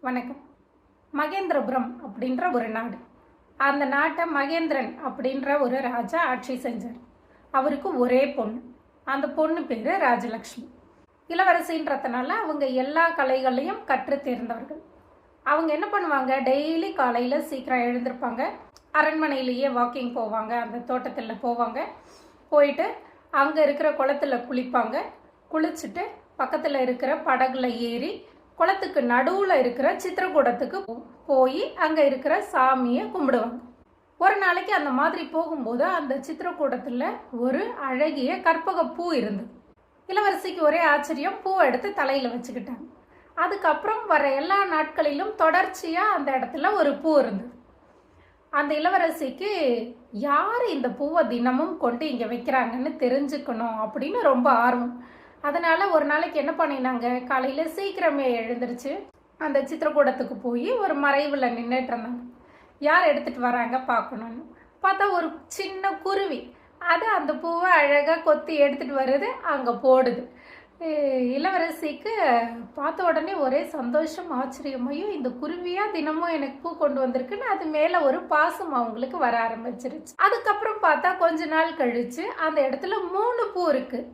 வணக்கம். மகேந்திரபுரம் அப்படின்ற ஒரு நாடு. அந்த நாட்டை மகேந்திரன் அப்படின்ற ஒரு ராஜா ஆட்சி செஞ்சார். அவருக்கு ஒரே பொண்ணு. அந்த பொண்ணு பேர் ராஜலக்ஷ்மி. இளவரசின்றதுனால அவங்க எல்லா கலைகளையும் கற்று தேர்ந்தவர்கள். அவங்க என்ன பண்ணுவாங்க? டெய்லி காலையில் சீக்கிரம் எழுந்திருப்பாங்க. அரண்மனையிலேயே வாக்கிங் போவாங்க. அந்த தோட்டத்தில் போவாங்க. போயிட்டு அங்கே இருக்கிற குளத்துல குளிப்பாங்க. குளிச்சுட்டு பக்கத்தில் இருக்கிற படகுல ஏறி குளத்துக்கு நடுவில் இருக்கிற சித்திரக்கூடத்துக்கு போ- போய் அங்கே இருக்கிற சாமியை கும்பிடுவாங்க. ஒரு நாளைக்கு அந்த மாதிரி போகும்போது அந்த சித்திரக்கூடத்தில் ஒரு அழகிய கற்பக பூ இருந்தது. இளவரசிக்கு ஒரே ஆச்சரியம் பூவை எடுத்து தலையில் வச்சுக்கிட்டாங்க. அதுக்கப்புறம் வர எல்லா நாட்களிலும் தொடர்ச்சியாக அந்த இடத்துல ஒரு பூ இருந்தது. அந்த இளவரசிக்கு யார் இந்த பூவை தினமும் கொண்டு இங்கே வைக்கிறாங்கன்னு தெரிஞ்சுக்கணும் அப்படின்னு ரொம்ப ஆர்வம். அதனால ஒரு நாளைக்கு என்ன பண்ணினாங்க? காலையில் சீக்கிரமே எழுந்திருச்சு. அந்த சித்திரக்கூடத்துக்கு போய் ஒரு மறைவில் நின்றுட்டு இருந்தாங்க. யார் எடுத்துட்டு வராங்க பார்க்கணும்னு. பார்த்தா ஒரு சின்ன குருவி. அது அந்த பூவை அழகாக கொத்தி எடுத்துட்டு வருது அங்கே போடுது. இளவரசிக்கு பார்த்த உடனே ஒரே சந்தோஷம் ஆச்சரியமையும் இந்த குருவியாக தினமும் எனக்கு பூ கொண்டு வந்திருக்குன்னு அது மேலே ஒரு பாசம் அவங்களுக்கு வர ஆரம்பிச்சிருச்சு. அதுக்கப்புறம் பார்த்தா கொஞ்ச நாள் கழிச்சு அந்த இடத்துல மூணு பூ இருக்குது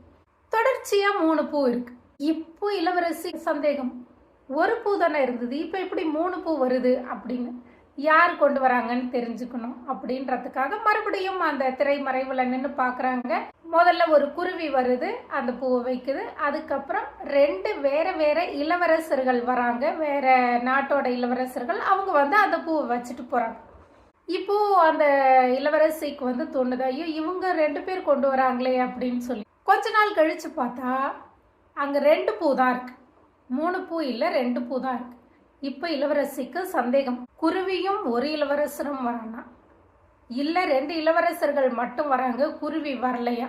தொடர்ச்சியா மூணு பூ இருக்கு. இப்போ இளவரசி சந்தேகம். ஒரு பூ தானே இருந்தது. இப்போ எப்படி மூணு பூ வருது அப்படின்னு யார் கொண்டு வராங்கன்னு தெரிஞ்சுக்கணும் அப்படின்றதுக்காக மறுபடியும் அந்த திரைமறைவில் நின்று பார்க்குறாங்க முதல்ல ஒரு குருவி வருது அந்த பூவை வைக்குது. அதுக்கப்புறம் ரெண்டு வேற வேற இளவரசர்கள் வராங்க. வேற நாட்டோட இளவரசர்கள் அவங்க வந்து அந்த பூவை வச்சுட்டு போறாங்க. இப்போ அந்த இளவரசிக்கு வந்து தோணுது ஐயோ இவங்க ரெண்டு பேர் கொண்டு வராங்களே அப்படின்னு சொல்லி கொஞ்ச நாள் கழித்து பார்த்தா அங்கே ரெண்டு பூ தான் இருக்கு. மூணு பூ இல்லை ரெண்டு பூ தான் இருக்கு. இப்போ இளவரசிக்கு சந்தேகம். குருவியும் ஒரு இளவரசரும் வரானா? இல்லை ரெண்டு இளவரசர்கள் மட்டும் வராங்க குருவி வரலையா?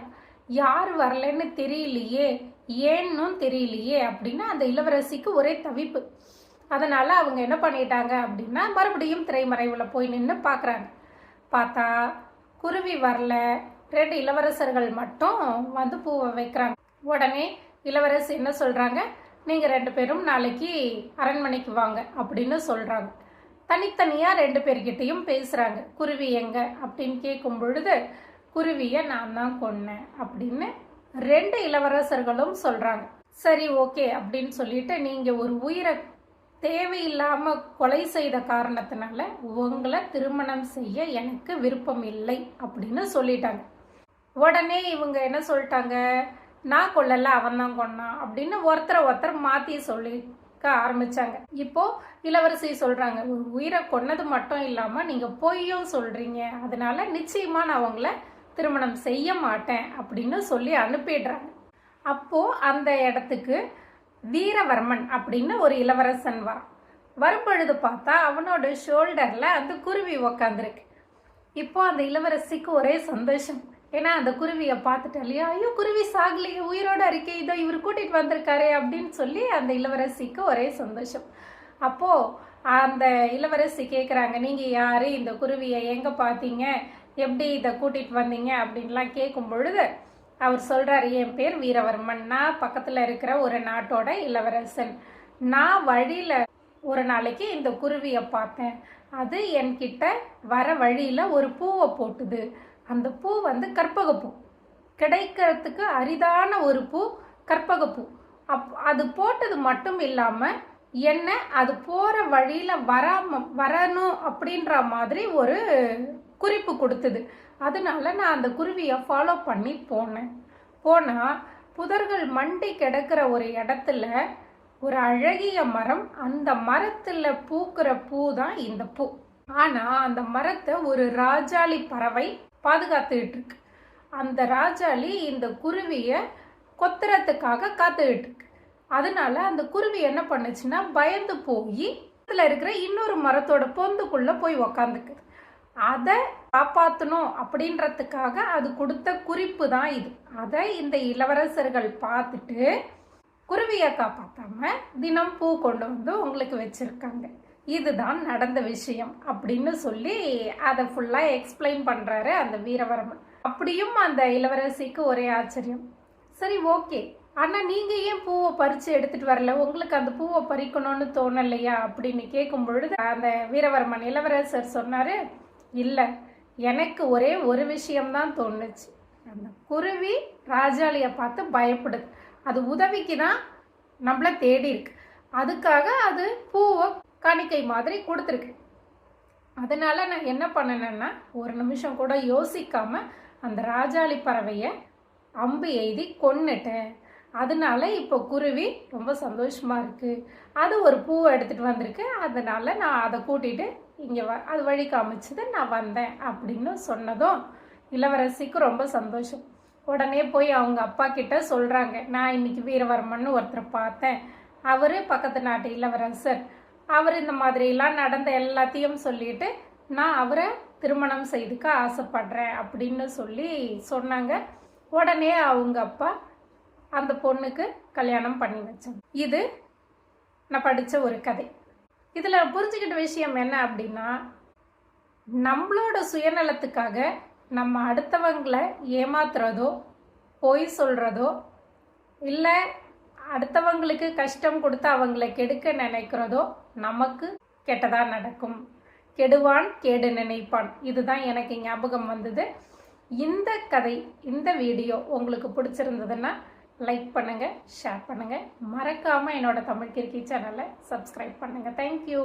யார் வரலைன்னு தெரியலையே ஏன்னும் தெரியலையே அப்படின்னு அந்த இளவரசிக்கு ஒரே தவிப்பு. அதனால் அவங்க என்ன பண்ணிட்டாங்க அப்படின்னா மறுபடியும் திரைமறைவில் போய் நின்று பார்க்குறாங்க பார்த்தா குருவி வரல ரெண்டு இளவரசர்கள் மட்டும் வந்து பூவை வைக்கிறாங்க. உடனே இளவரசி என்ன சொல்கிறாங்க நீங்கள் ரெண்டு பேரும் நாளைக்கு அரண்மனைக்கு வாங்க அப்படின்னு சொல்கிறாங்க தனித்தனியாக ரெண்டு பேர்கிட்டையும் பேசுகிறாங்க குருவி எங்க? அப்படின்னு கேட்கும் பொழுது குருவியை நான் தான் கொன்னேன் அப்படின்னு ரெண்டு இளவரசர்களும் சொல்கிறாங்க சரி ஓகே அப்படின்னு சொல்லிட்டு நீங்கள் ஒரு உயிரை தேவையில்லாமல் கொலை செய்த காரணத்தினால உங்களை திருமணம் செய்ய எனக்கு விருப்பம் இல்லை அப்படின்னு சொல்லிட்டாங்க. உடனே இவங்க என்ன சொல்லிட்டாங்க? நான் கொல்லல அவன் தான் கொன்னான் அப்படின்னு ஒருத்தரை ஒருத்தர் மாற்றி சொல்லிக்க ஆரம்பிச்சாங்க. இப்போ இளவரசி சொல்றாங்க உயிரை கொன்னது மட்டும் இல்லாம நீங்க பொய்யும் சொல்றீங்க. அதனால நிச்சயமா நான் அவங்கள திருமணம் செய்ய மாட்டேன் அப்படின்னு சொல்லி அனுப்பிடுறாங்க. அப்போ அந்த இடத்துக்கு வீரவர்மன் அப்படின்னு ஒரு இளவரசன் வரான் வரும்பொழுது பார்த்தா அவனோட ஷோல்டரில் அந்த குருவி உக்காந்துருக்கு. இப்போ அந்த இளவரசிக்கு ஒரே சந்தோஷம். ஏன்னா அந்த குருவியை பார்த்துட்டா இல்லையா? ஐயோ குருவி சாகலையே உயிரோட இருக்கே இதோ இவர் கூட்டிட்டு வந்திருக்காரே அப்படின்னு சொல்லி அந்த இளவரசிக்கு ஒரே சந்தோஷம். அப்போ அந்த இளவரசி கேட்குறாங்க நீங்கள் யார்? இந்த குருவியை எங்கே பார்த்தீங்க எப்படி இதை கூட்டிட்டு வந்தீங்க? அப்படின்லாம் கேட்கும் பொழுது அவர் சொல்கிறார் என் பேர் வீரவர்மன். நான் பக்கத்தில் இருக்கிற ஒரு நாட்டோட இளவரசன். நான் வழியில் ஒரு நாளைக்கு இந்த குருவியை பார்த்தேன். அது என்கிட்ட வர வழியில் ஒரு பூவை போட்டுது. அந்த பூ வந்து கற்பகப்பூ. கிடைக்கிறதுக்கு அரிதான ஒரு பூ கற்பகப்பூ. அப் அது போட்டது மட்டும் இல்லாமல் என்ன அது போகிற வழியில் வராம வரணும் அப்படின்ற மாதிரி ஒரு குறிப்பு கொடுத்தது. அதனால நான் அந்த குருவியை ஃபாலோ பண்ணி போனேன். போனால் புதர்கள் மண்டி கிடக்கிற ஒரு இடத்துல ஒரு அழகிய மரம் அந்த மரத்தில் பூக்கிற பூ தான் இந்த பூ. ஆனால் அந்த மரத்தை ஒரு ராஜாளி பறவை பாதுகாத்துக்கிட்டு இருக்கு அந்த ராஜாளி இந்த குருவியை கொத்துறதுக்காக காத்துக்கிட்டு இருக்கு அதனால அந்த குருவி என்ன பண்ணுச்சுன்னா பயந்து போய் அதில் இருக்கிற இன்னொரு மரத்தோட பொந்துக்குள்ளே போய் உக்காந்துக்குது. அதை காப்பாற்றணும் அப்படின்றதுக்காக அது கொடுத்த குறிப்பு தான் இது. அதை இந்த இளவரசர்கள் பார்த்துட்டு குருவியை காப்பாற்றாம தினம் பூ கொண்டு வந்து உங்களுக்கு வச்சுருக்காங்க. இதுதான் நடந்த விஷயம் அப்படின்னு சொல்லி அதை ஃபுல்லாக எக்ஸ்பிளைன் பண்ணுறாரு அந்த வீரவர்மன். அப்படியும் அந்த இளவரசிக்கு ஒரே ஆச்சரியம். சரி ஓகே ஆனால் நீங்கள் ஏன் பூவை பறித்து எடுத்துகிட்டு வரல? உங்களுக்கு அந்த பூவை பறிக்கணும்னு தோணலையா? அப்படின்னு கேட்கும் பொழுது அந்த வீரவர்மன் இளவரசர் சொன்னார் இல்லை எனக்கு ஒரே ஒரு விஷயம்தான் தோணுச்சு. அந்த குருவி ராஜாளியை பார்த்து பயப்படுது. அது உதவிக்கு தான் நம்மளை தேடி இருக்கு. அதுக்காக அது பூவை காணிக்கை மாதிரி கொடுத்துருக்கு. அதனால் நான் என்ன பண்ணினேன்னா ஒரு நிமிஷம் கூட யோசிக்காமல் அந்த ராஜாளி பறவையை அம்பு எய்தி கொன்னுட்டேன். அதனால இப்போ குருவி ரொம்ப சந்தோஷமாக இருக்குது அது ஒரு பூவை எடுத்துட்டு வந்திருக்கு. அதனால் நான் அதை கூட்டிகிட்டு இங்கே வ அது வழி காமிச்சது நான் வந்தேன் அப்படின்னு சொன்னதும் இளவரசிக்கு ரொம்ப சந்தோஷம். உடனே போய் அவங்க அப்பா கிட்ட சொல்கிறாங்க நான் இன்னைக்கு வீரவர்மன் ஒருத்தரை பார்த்தேன். அவர் பக்கத்து நாட்டு இளவரசர். அவர் இந்த மாதிரிலாம் நடந்த எல்லாத்தையும் சொல்லிட்டு நான் அவரை திருமணம் செய்துக்க ஆசைப்படுறேன் அப்படின்னு சொல்லி சொன்னாங்க. உடனே அவங்க அப்பா அந்த பொண்ணுக்கு கல்யாணம் பண்ணி வச்சாங்க. இது நான் படித்த ஒரு கதை. இதில் புரிஞ்சுக்கிட்ட விஷயம் என்ன அப்படின்னா நம்மளோட சுயநலத்துக்காக நம்ம அடுத்தவங்களை ஏமாத்துறதோ பொய் சொல்கிறதோ இல்லை அடுத்தவங்களுக்கு கஷ்டம் கொடுத்து அவங்கள கெடுக்க நினைக்கிறதோ நமக்கு கெட்டதாக நடக்கும். கெடுவான் கேடு நினைப்பான். இதுதான் எனக்கு ஞாபகம் வந்தது. இந்த கதை இந்த வீடியோ உங்களுக்கு பிடிச்சிருந்ததுன்னா லைக் பண்ணுங்கள் ஷேர் பண்ணுங்கள் மறக்காமல் என்னோட தமிழ் கிரிக்கி சேனலை சப்ஸ்கிரைப் பண்ணுங்கள் தேங்க்யூ